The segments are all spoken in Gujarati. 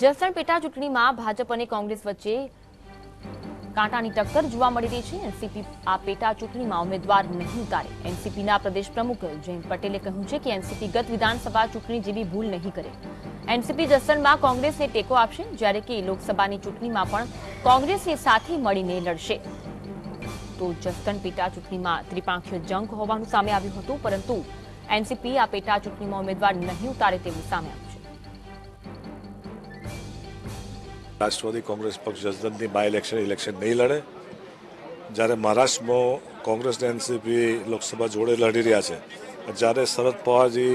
જસદણ પેટા ચૂંટણીમાં ભાજપ અને કોંગ્રેસ વચ્ચે કાંટાની ટક્કર જોવા મળી રહી છે. એનસીપી આ પેટા ચૂંટણીમાં ઉમેદવાર નહીં ઉતારે એનસીપીના પ્રદેશ પ્રમુખ જયંત પટેલે કહ્યું છે કે એનસીપી ગત વિધાનસભા ચૂંટણી જેવી ભૂલ નહીં કરે. એનસીપી જસદણમાં કોંગ્રેસને ટેકો આપશે જ્યારે કે લોકસભાની ચૂંટણીમાં પણ કોંગ્રેસની સાથે મળીને લડશે. તો જસદણ પેટા ચૂંટણીમાં ત્રિપાંખીય જંગ હોવાનું સામે આવ્યું હતું, પરંતુ એનસીપી આ પેટા ચૂંટણીમાં ઉમેદવાર નહીં ઉતારે તેવું સામે આવ્યું રાષ્ટ્રવાદી કોંગ્રેસ પક્ષ જસદનની બાય ઇલેક્શન ઇલેક્શન નહીં લડે. જ્યારે મહારાષ્ટ્રમાં કોંગ્રેસ ને એનસીપી લોકસભા જોડે લડી રહ્યા છે. જ્યારે શરદ પવારજી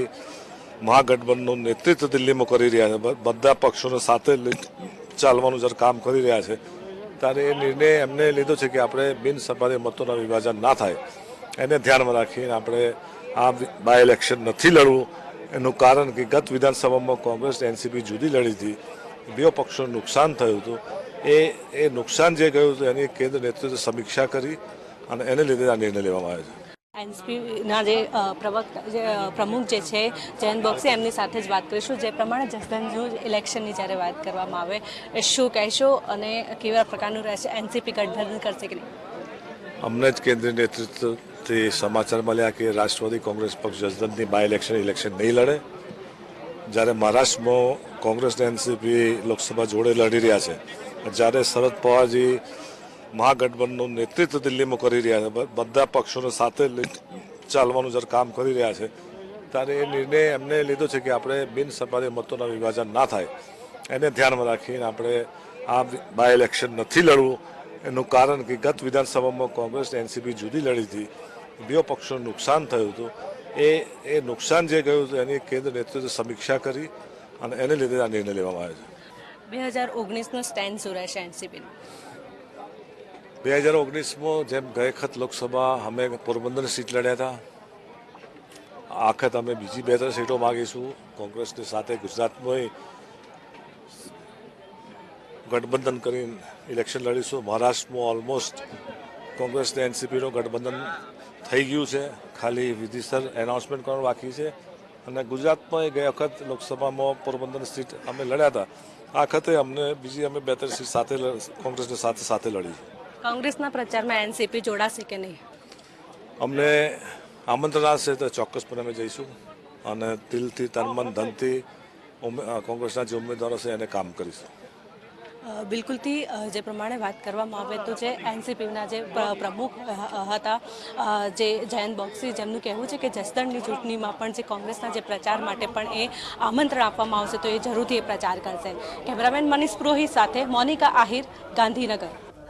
મહાગઠબંધનનું નેતૃત્વ દિલ્હીમાં કરી રહ્યા છે. બધા પક્ષોને સાથે ચાલવાનું જ્યારે કામ કરી રહ્યા છે, ત્યારે એ નિર્ણય એમને લીધો છે કે આપણે બિનસભાની મતોના વિભાજન ના થાય. એને ધ્યાનમાં રાખીને આપણે આ બાય ઇલેક્શન નથી લડવું. એનું કારણ કે ગત વિધાનસભામાં કોંગ્રેસ એનસીપી જુદી લડી હતી. બે પક્ષોનું નુકસાન થયું હતું એ એ નુકસાન જે ગયું હતું એની કેન્દ્ર નેતૃત્વ સમીક્ષા કરી અને એને લીધે આ નિર્ણય લેવામાં આવ્યો છે એનસીપીના જે પ્રવક્તા જે પ્રમુખ જે છે જયંત બોક્સી એમની સાથે જ વાત કરીશું જે પ્રમાણે જસદણનું ઇલેક્શનની જ્યારે વાત કરવામાં આવે એ શું કહેશો અને કેવા પ્રકારનું રહેશે એનસીપી ગઠબંધન કરશે કે નહીં અમને જ કેન્દ્રીય નેતૃત્વથી સમાચાર મળ્યા કે રાષ્ટ્રવાદી કોંગ્રેસ પક્ષ જસદનની બાય ઇલેક્શન ઇલેક્શન નહીં લડે જ્યારે મહારાષ્ટ્રમાં કોંગ્રેસ અને એનસીપી લોકસભા જોડે લડી રહ્યા છે. જ્યારે શરદ પવારજી મહાગઠબંધનનું નેતૃત્વ દિલ્હીમાં કરી રહ્યા છે. બધા પક્ષોને સાથે ચાલવાનું જ્યારે કામ કરી રહ્યા છે, ત્યારે એ નિર્ણય એમને લીધો છે કે આપણે બિનસરકારી મતોના વિભાજન ના થાય. એને ધ્યાનમાં રાખીને આપણે આ બાય ઇલેક્શન નથી લડવું. એનું કારણ કે ગત વિધાનસભામાં કોંગ્રેસ એનસીપી જુદી લડી હતી. બે પક્ષોનું નુકસાન થયું હતું. એ એ નુકસાન જે ગયું હતું, એની કેન્દ્ર નેતૃત્વ સમીક્ષા કરી. અને એને લીધે આ નિર્ણય લેવામાં આવ્યો છે. બે હજાર ઓગણીસનું સ્ટેન્ડ શું રહેશે એનસીપીનું. બે હજાર ઓગણીસમાં જેમ ગઈ વખત લોકસભા અમે પોરબંદર સીટ લડ્યા હતા. આ વખત અમે બીજી બે ત્રણ સીટો માગીશું. કોંગ્રેસની સાથે ગુજરાતમાં ગઠબંધન કરીને ઇલેક્શન લડીશું. મહારાષ્ટ્રમાં ઓલમોસ્ટ કોંગ્રેસ ને એનસીપીનું ગઠબંધન થઈ ગયું છે. ખાલી વિધિસર એનાઉન્સમેન્ટ કરવાનું બાકી છે? અને ગુજરાતમાં એ ગયા વખત લોકસભામાં પોરબંદર સીટ અમે લડ્યા હતા. આ વખતે અમને બીજી અમે બે ત્રણ સીટ સાથે કોંગ્રેસની સાથે સાથે લડી. કોંગ્રેસના પ્રચારમાં એનસીપી જોડાશે કે નહીં? અમને આમંત્રણ આવશે તો ચોક્કસપણે અમે જઈશું અને દિલથી તનમન ધનથી કોંગ્રેસના જે ઉમેદવારો છે એને કામ કરીશું. બિલકુલથી જે પ્રમાણે વાત કરવામાં આવે તો જે એનસીપીના જે પ્રમુખ હતા જે જયંત બોક્સી જેમનું કહેવું છે કે જસદણની ચૂંટણીમાં પણ જે કોંગ્રેસના જે પ્રચાર માટે પણ એ આમંત્રણ આપવામાં આવશે તો એ જરૂરથી એ પ્રચાર કરશે. કેમેરામેન મનીષ પુરોહિત સાથે મોનિકા આહિર, ગાંધીનગર.